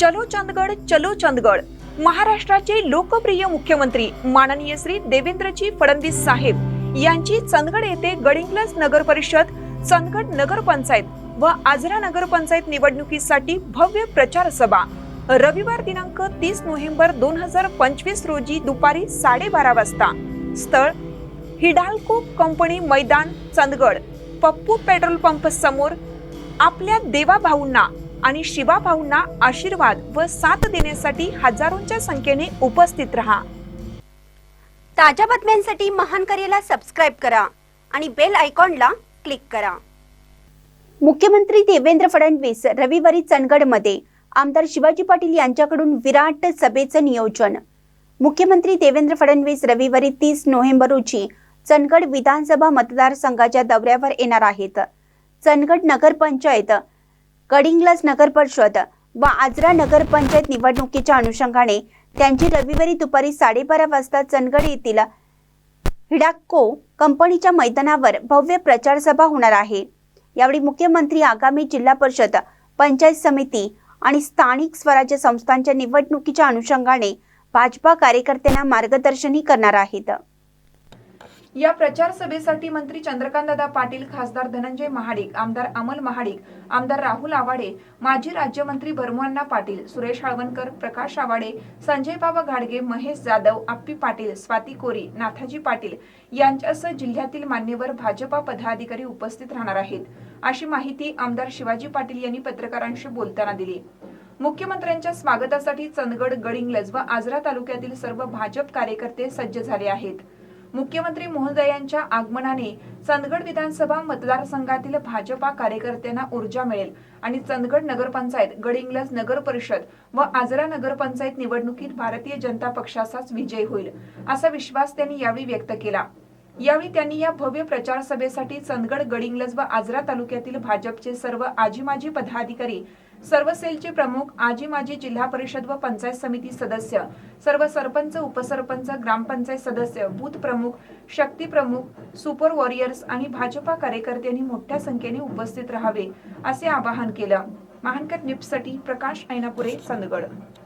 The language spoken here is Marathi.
चलो चंदगड चलो चंदगड. महाराष्ट्राचे लोकप्रिय मुख्यमंत्री माननीय श्री देवेंद्रजी फडणवीस साहेब यांची चंदगड येथे गडिंग्लज नगर परिषद चंदगड नगरपंचायत व आजरा नगरपंचायत निवडणुकीसाठी भव्य प्रचार सभा. रविवार दिनांक तीस नोव्हेंबर दोन हजार पंचवीस रोजी दुपारी साडेबारा वाजता. स्थळ हिडाल्को कंपनी मैदान चंदगड. पप्पू पेट्रोल पंप समोर आपल्या देवाभाऊंना आणि शिवा भाऊंना आशीर्वाद व साथ देण्यासाठी हजारोंच्या संख्येने उपस्थित राहा. ताज्या बातम्यांसाठी महान करेला सबस्क्राईब करा आणि बेल आयकॉनला क्लिक करा. मुख्यमंत्री देवेंद्र फडणवीस रविवारी चंदगडमध्ये आमदार शिवाजी पाटील यांच्याकडून विराट सभेचं नियोजन. मुख्यमंत्री देवेंद्र फडणवीस रविवारी तीस नोव्हेंबर रोजी चंदगड विधानसभा मतदारसंघाच्या दौऱ्यावर येणार आहेत. चंदगड नगरपंचायत गडिंग्लज नगर परिषद व आजरा नगरपंचायत निवडणुकीच्या अनुषंगाने त्यांची रविवारी दुपारी साडेबारा वाजता चंदगड येथील हिडाक्को कंपनीच्या मैदानावर भव्य प्रचार सभा होणार आहे. यावेळी मुख्यमंत्री आगामी जिल्हा परिषद पंचायत समिती आणि स्थानिक स्वराज्य संस्थांच्या निवडणुकीच्या अनुषंगाने भाजपा कार्यकर्त्यांना मार्गदर्शनही करणार आहेत. या प्रचार सभेसाठी मंत्री चंद्रकांतदादा पाटील खासदार धनंजय महाडिक आमदार अमल महाडिक आमदार राहुल आवाडे माजी राज्यमंत्री भरमुअण्णा पाटील सुरेश हळवणकर प्रकाश आवाडे संजय बाबा घाडगे महेश जाधव आप्पी पाटील स्वाती कोरी नाथाजी पाटील यांच्यासह जिल्ह्यातील मान्यवर भाजपा पदाधिकारी उपस्थित राहणार आहेत. अशी माहिती आमदार शिवाजी पाटील यांनी पत्रकारांशी बोलताना दिली. मुख्यमंत्र्यांच्या स्वागतासाठी चंदगड गडिंग्लज व आजरा तालुक्यातील सर्व भाजप कार्यकर्ते सज्ज झाले आहेत. मुख्यमंत्री महोदयांच्या आगमनाने चंदगड विधानसभा मतदारसंघातील भाजपा कार्यकर्त्यांना ऊर्जा मिळेल आणि चंदगड नगरपंचायत गडिंग्लज नगर परिषद व आजरा नगरपंचायत निवडणुकीत भारतीय जनता पक्षाचाच विजय होईल असा विश्वास त्यांनी यावेळी व्यक्त केला. यावेळी त्यांनी या भव्य प्रचार सभेसाठी चंदगड गडिंग्लज व आजरा तालुक्यातील भाजपचे सर्व आजी माजी पदाधिकारी सर्व सेलचे प्रमुख आजी माजी जिल्हा परिषद व पंचायत समिती सदस्य सर्व सरपंच उपसरपंच ग्रामपंचायत सदस्य बूथ प्रमुख शक्ती प्रमुख सुपर वॉरियर्स आणि भाजपा कार्यकर्त्यांनी मोठ्या संख्येने उपस्थित राहावे असे आवाहन केलं. महानकर निप्ससाठी प्रकाश ऐनापुरे चंदगड.